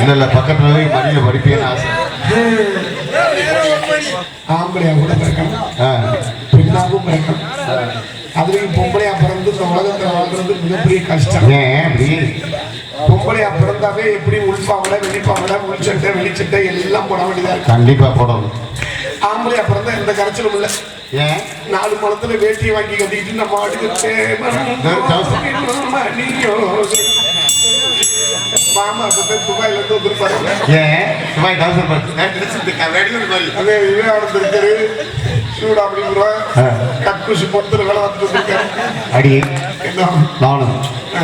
இல்ல இல்ல பக்கத்துல மடியில படிப்பேன்னு ஆசை. ஆம்பளையா கூட பிறக்கணும். பெண்ணாகவும் பிறக்கணும். அதுலயும் பொம்பளையா பிறந்து இந்த உலகத்துல வாழ்றது மிகப்பெரிய கஷ்டம். ஏன் பொம்பளையா பிறந்தாவே எப்படி உள்பாவடை வெளிப்பாவடை உள்சட்டை வெளிச்சட்டை எல்லாம் போட வேண்டியதா கண்டிப்பா போடணும். ஆம்பளையா பிறந்தா எந்த கரைச்சலும் இல்ல. ஏன்? நாலு மலத்துல வேட்டியை வாங்கி கட்டிக்கிட்டு நம்ம வாட்டுக்கு மாமா அப்ப துபாயில இருந்து வந்திருப்பாரு ஏன்? துபாய் பர்சன்ட் அதே விவேகானந்தர் இருக்காரு சூடா அப்படிங்கிறோம் வேலை பார்த்துட்டு வந்திருக்காரு அடி. நானும்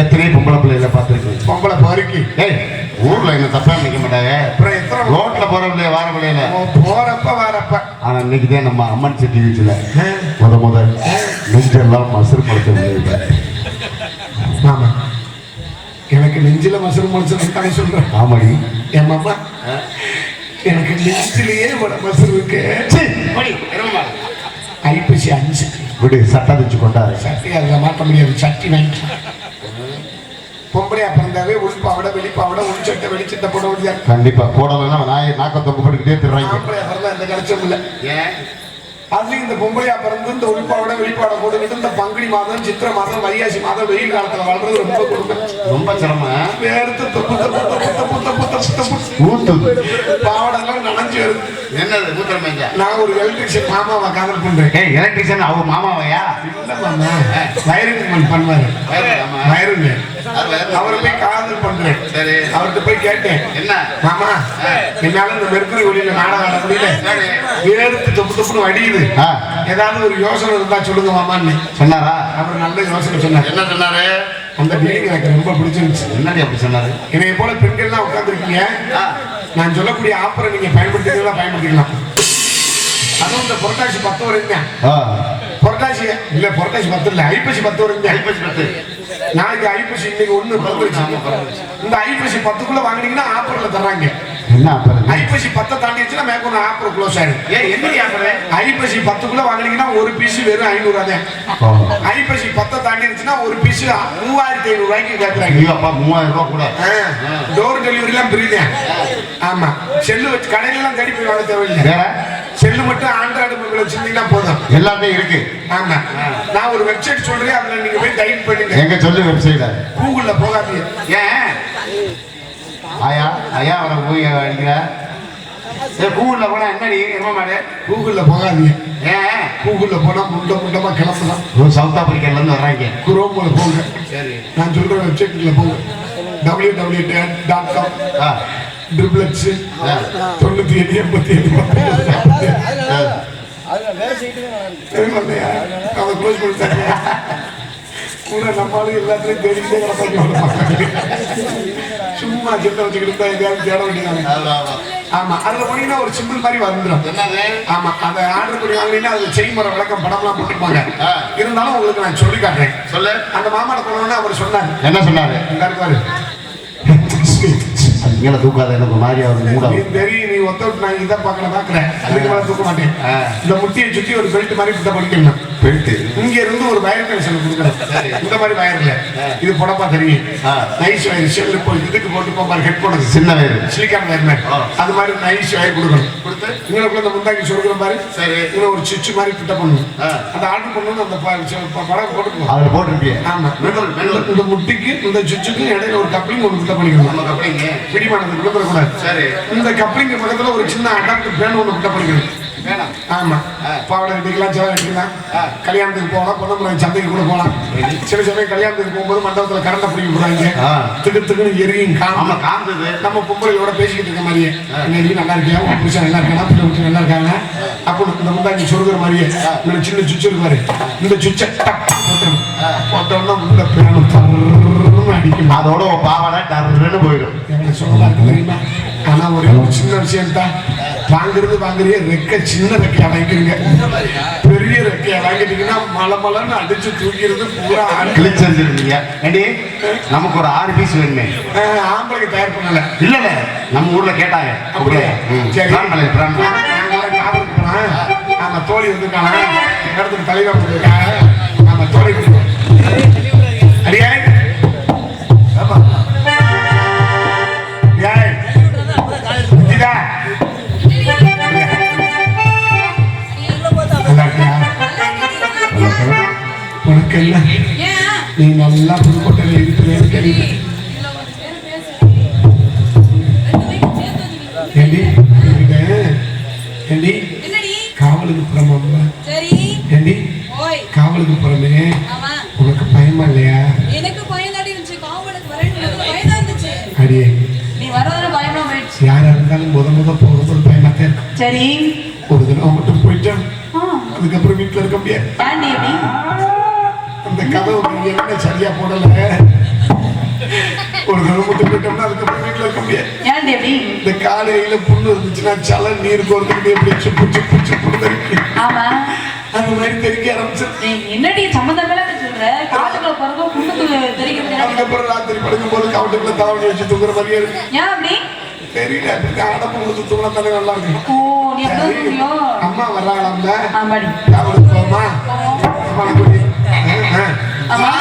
எத்தனை பொம்பளை பிள்ளைகளை பார்த்துருக்கேன். பொம்பளை பாருக்கி. ஏய் ஊர்ல என்ன தப்பா நிக்க மாட்டாங்க? ரோட்ல போற பிள்ளைய வார பிள்ளையில போறப்ப வரப்ப. ஆனா இன்னைக்கு தான் நம்ம அம்மன் செட்டி வீட்டுல. முத முத நெஞ்செல்லாம் மசுறு படுத்த ஆமா எனக்கு நெஞ்சில மசரு தானே சொல்றேன் ஆமாடி. என் மாமா? எனக்கு நெஞ்சிலேயே ஒரு மசரு இருக்கு. ஐப்பசி அஞ்சு. விடு சட்டை வச்சு கொண்டாரு. சட்டி அதில் மாட்ட முடியாது சட்டி வாங்கி பொம்பளையா பிறந்தாவே உள்பாவடை வெளிப்பாவடை உள்சட்டை வெளிச்சட்டை போட முடியாது. கண்டிப்பா போடலைன்னா நாய் நாக்க தொங்க போட்டுக்கிட்டே திடுறாங்க ஆம்பளையா பிறந்தா எந்த கரைச்சும் இல்லை ஏன்? அதுலயும் இந்த பொம்பளையா பிறந்து இந்த உள்பாவடை வெளிப்பாடை போட்டுக்கிட்டு இந்த பங்குனி மாதம் சித்திரை மாதம் வைகாசி மாதம் வெயில் காலத்துல வாழ்றது ரொம்ப கொடுமை. ரொம்ப சிரமம் வேர்த்து தப்பு தப்பு தப்பு தப்பு தப்பு தப்பு தப்பு. ஊத்துது. பாவடெல்லாம் நனைஞ்சு வருது. என்னது மேஞ்சா நான் ஒரு எலக்ட்ரிஷியன் மாமாவை காதல் பண்றேன். ஏய் எலக்ட்ரிஷியன் அவங்க மாமாவையா? இல்ல மாமா. வயரிங் பண்ணுவாரு. வயரிங். அவரை போய் பண்றேன். சரி. அவர்கிட்ட போய் கேட்டேன். என்ன? மாமா என்னால இந்த மெர்க்குரி ஒளியில நாடகம் ஆட முடியல. வேர்த்து தொப்பு தொப்புன்னு வடியுது. ஏதாவது ஒரு யோசனை இருந்தா சொல்லுங்க மாமான்னு. சொன்னாரா? அவர் நல்ல யோசனை சொன்னார். என்ன சொன்னாரு? அந்த பில்டிங் எனக்கு ரொம்ப பிடிச்சிருந்துச்சு. என்னடி அப்படி சொன்னாரு? என்னைய போல பெண்கள்லாம் உட்காந்துருக்கீங்க நான் சொல்லக்கூடிய ஆப்பரை நீங்க பயன்படுத்திக்கலாம் பயன்படுத்திக்கலாம். அதுவும் இந்த புரட்டாசி பத்து வரைக்கும் புரட்டாசி இல்ல புரட்டாசி பத்து இல்ல ஐப்பசி பத்து வரைக்கும் ஐப்பசி பத்து. நாளைக்கு ஐப்பசி இன்னைக்கு ஒண்ணு பிறந்துருச்சு இந்த ஐப்பசி பத்துக்குள்ள வாங்குனீங்கன்னா ஆப்பர்ல தர்றாங்க. என்ன அப்புறம் ஐப்பசி பத்தை தாண்டிடுச்சுன்னா மேற்கொண்டு ஆப்பர் க்ளோஸ் ஆயிடும். ஏன் என்ன அப்புறம் ஐப்பசி பத்துக்குள்ள வாங்குனீங்கன்னா ஒரு பீஸ் வெறும் ஐநூறு ஓ. ஐப்பசி பத்தை தாண்டிடுச்சுன்னா ஒரு பீஸ் மூவாயிரத்தி ஐநூறு ரூபாய்க்கு கேட்கறாங்க ஐயோ அப்பா மூவாயிரம் ரூபாய் கூட. டோர் டெலிவரி எல்லாம் பிரியுதேன் ஆமா. செல்லு வச்சு கடையில எல்லாம் தேடி போய் வாங்க தேவையில்லை. செல்லு மட்டும் ஆண்ட்ராய்டு மொபைல் வச்சிருந்தீங்கன்னா போதும். எல்லாமே இருக்கு. ஆமா. நான் ஒரு வெப்சைட் சொல்றேன் அதுல நீங்க போய் டைப் பண்ணுங்க. எங்க சொல்லு வெப்சைட்ல கூகுள்ல போகாதீங்க. ஏன்? ஆயா ஆயா அவரை போய் அடிக்கிற? கூகுள்ல போனா என்னடி என்ன மாடு? கூகுள்ல போகாதீங்க. ஏன்? கூகுள்ல போனா முண்ட முண்டமா கிளம்பலாம் ஓ, சவுத் ஆப்பிரிக்கால இருந்து வர்றாங்க. குரோம்ல போங்க. சரி. நான் சொல்ற வெப்சைட்ல போங்க. டபிள்யூ டபிள்யூ டாட் காம் தொண்ணூத்தி எட்டு எண்பத்தி. ஏழு அதை க்ளோஸ் பண்ணிட்டாங்க கூட எல்லாத்துலயும் தேடிக்கிட்டே கிடப்பாங்க சும்மா சின்ன வச்சுக்கிட்டு இருந்தா எங்கேயாவது தேட வேண்டியதாங்க ஆமா, அதுல போனீங்கன்னா ஒரு சிம்பிள் மாதிரி வந்துடும் என்னது? ஆமா அதை ஆர்டர் பண்ணி வாங்கினீங்கன்னா அதுல செய்முறை விளக்கம் படம்லாம் போட்டுருப்பாங்க. ஆ. இருந்தாலும் உங்களுக்கு நான் சொல்லி காட்டுறேன். சொல்லு. அந்த மாமாட போனோன்னா அவர் சொன்னார். என்ன சொன்னாரு? மேல தூக்காத எனக்கு மாதிரி அவர் மூட தெரியும் நீ ஒத்த நான் இதை பார்க்கல பார்க்கறேன். அதுக்கு மேல தூக்க மாட்டேன். இந்த முட்டியை சுத்தி ஒரு பெல்ட் மாதிரி கிட்ட படிக்கணும் பெல்ட். இங்க இருந்து ஒரு வயர் கனெக்ஷன் கொடுக்குறேன் இந்த மாதிரி வயர்ல இது புடப்பா தெரியும். நைஸ் வயர் செல்லு போய் இதுக்கு போட்டு போப்பாரு ஹெட் போடுது. சின்ன வயிறு சிலிக்கான் வயர் மாதிரி. அது மாதிரி நைஸ் வயர் கொடுக்கணும். கொடுத்து இங்களுக்குள்ள இந்த முந்தாக்கி சொல்லுற மாதிரி சரி. இதுல ஒரு சுவிட்ச் மாதிரி கிட்ட பண்ணணும். அந்த ஆர்டர் பண்ணணும் அந்த படம் போட்டுக்கணும் அதுல போட்டிருப்பிய. ஆமா. இந்த முட்டிக்கு இந்த சுவிட்சுக்கு இடையில ஒரு கப்ளிங் ஒன்று கிட்ட பண்ணிக்கணும். அப்படிங்க பிடிமானது விழுந்துடக்கூடாது சரி. இந்த கப்ளிங் பக்கத்துல ஒரு சின்ன அடாப்டர் பேன் ஒன்று கிட்ட பண்ணிக்கணும். வேணாம். ஆமா. பாவாடை ஆ. கல்யாணத்துக்கு போகலாம் சந்தைக்கு கூட போகலாம் சில சமயம் கல்யாணத்துக்கு போகும்போது மண்டபத்துல கரண்ட பிடிக்க போறாங்க. திக்கு திக்குன்னு எரியும் காம காந்தது நம்ம பொம்பளையோட பேசிக்கிட்டு இருக்க மாதிரியே. நீ நல்லா இருக்கியா? உன் புருஷன் நல்லா இருக்கானா? பிள்ளை நல்லா இருக்காங்க அப்போ இந்த முந்தாக்கி சொருகிற மாதிரியே. இந்த சின்ன சுவிட்ச் இந்த சுவிட்சை போட்டோம்னா உள்ள அடிக்கும். அதோட பாவாடை டர்ன்னு போயிடும். எனக்கு சொல்லலாம் தெரியுமா? ஆனா ஒரே ஒரு சின்ன விஷயம் தான் வாங்குறது வாங்குறீங்க ரெக்க சின்ன ரெக்கையா வாங்கிக்கிறீங்க பெரிய ரெக்கையா வாங்கிட்டீங்கன்னா மலை மலைன்னு அடிச்சு தூக்கிறது பூரா கிழிச்சிருந்துருக்கீங்க ஏண்டி? நமக்கு ஒரு ஆறு பீஸ் வேணுமே. ஆம்பளைக்கு தயார் பண்ணல. இல்ல இல்ல நம்ம ஊர்ல கேட்டாங்க. அப்படியா? ம். சரி. பிரான் பண்ணல, பிரான் பண்ணல. நாங்களாம் காவலுக்கு போனோம். ஆமா தோழி வந்திருக்காங்க. இடத்துக்கு தலைவர் ஆமா தோழி அடியே. உனக்கு என்ன நீ நல்லா புதுக்கோட்டையில் இருக்கிறேன்னு கேள்விப்பட்டேன் ஏண்டி ஏண்டி? காவலுக்கு போறோமா ஏண்டி? காவலுக்கு போறோமே. உனக்கு பயமா இல்லையா? எனக்கு பயந்தாடி இருந்துச்சு. காவலுக்கு வரேன்னு பயந்தா இருந்துச்சு. அடியே. நீ வரதுல பயமா போயிடுச்சு. யாரா இருந்தாலும் முத முத போகும்போது பயமா தான் சரி. ஒரு தடவை மட்டும் போயிட்டேன். அதுக்கப்புறம் வீட்டுல இருக்க முடியாது. கதவு என்ன சரியா போடல ஒரு மட்டும் போயிட்டோம்னா அதுக்கப்புறம் வீட்டுல இருக்க முடியாது. இந்த காலையில புண்ணு இருந்துச்சுன்னா சல நீர் கோர்த்துக்கிட்டு எப்படி சுப்பு சுப்பு சுப்பு தெரிக்கு அந்த மாதிரி தெரிக்க ஆரம்பிச்சு என்னடி சம்மந்தம் அதுக்கப்புறம் ராத்திரி படுக்கும் போது கவுட்டுக்குள்ள தாவணி வச்சு தூங்குற மாதிரியே இருக்கு. தெரியல. அடப்பு கொடுத்து தூங்கினா தானே நல்லா அம்மா போமா அம்மா கூட்டி ஆமா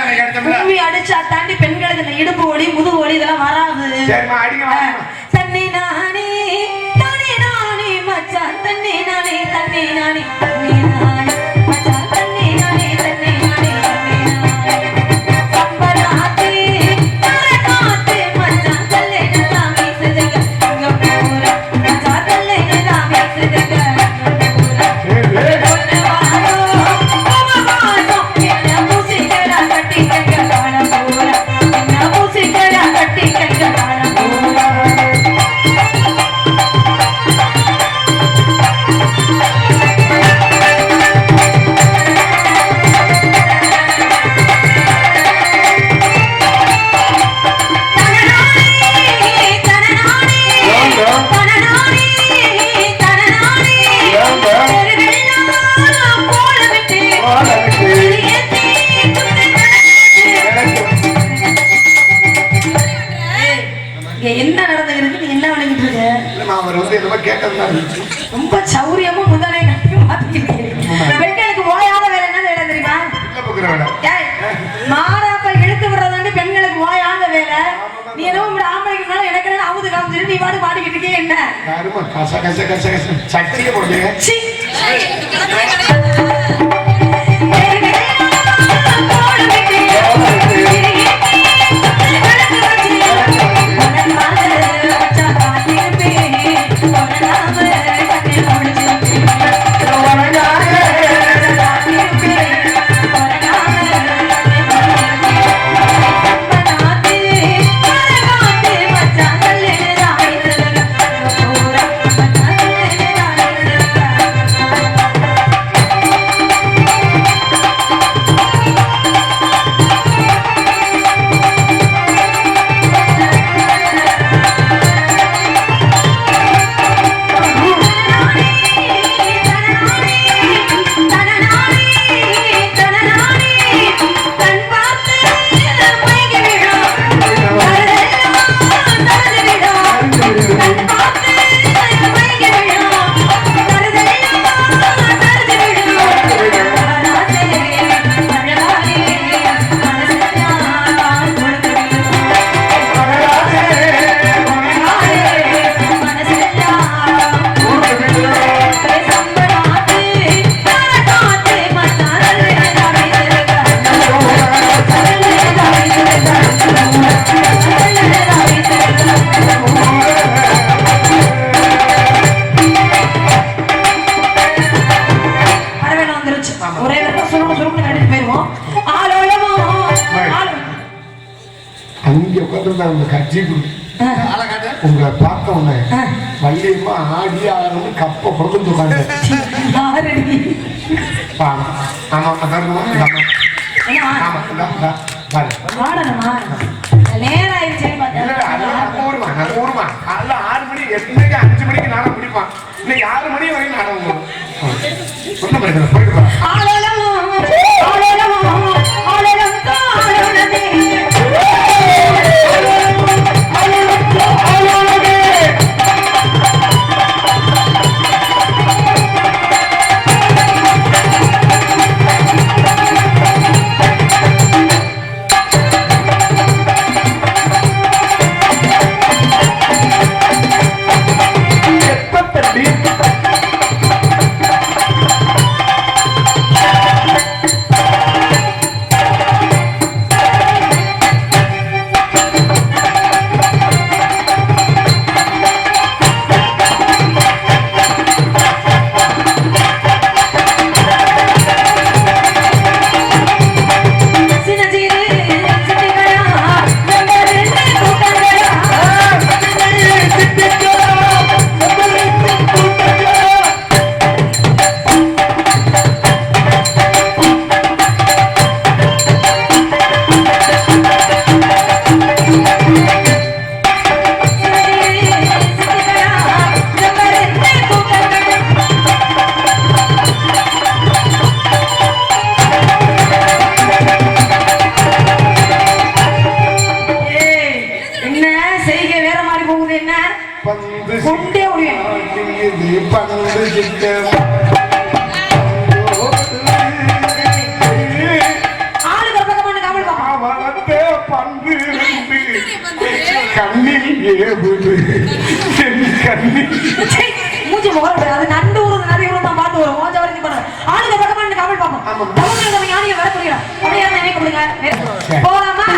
அன்னைக்கு அடுத்தோம்ல. கும்மி அடிச்சா தாண்டி பெண்களுக்கு இடுப்பு ஒடி முதுகு இதெல்லாம் வராது. தண்ணி நானே தானே நானே மச்சான். தண்ணி நானே தண்ணி நானே தண்ணி நானே. இருந்துச்சு. ரொம்ப சௌரியமா மாத்திக்கிட்டு பெண்களுக்கு ஓயாத வேலை என்ன வேலை. தெரியுமா மாறாப்ப இழுத்து விடுறதாண்டி பெண்களுக்கு ஓயாத வேலை. நீ என்னவோ இப்படி ஆம்பளைக்கு மேல எனக்கு என்ன அவுது காமிச்சிட்டு நீ பாட்டு பாடிக்கிட்டு இருக்கே என்ன? யாரும்மா? கச கச கச கச. சட்டியை போடுறீங்க நம்ம ஊருமா. அதெல்லாம் ஆறு மணி, எப்பவுமே அஞ்சு மணிக்கு நாடகம் முடிப்பான். இன்னைக்கு ஆறு மணி வரைக்கும் நாடகம் போயிட்டு பந்து குண்டே உடையது பந்து சித்த கண்ணில் ஏவுது. என் கண்ணில். மூச்சு முகர் அது நண்டு ஒரு நிறைய ஒரு தான் பாட்டு வரும். வரைக்கும் பண்ணுவோம் ஆளுங்க பக்கமா இந்த கமல் பாப்போம் தமிழ் நம்ம ஞானியை வர புரியலாம் போலாமா?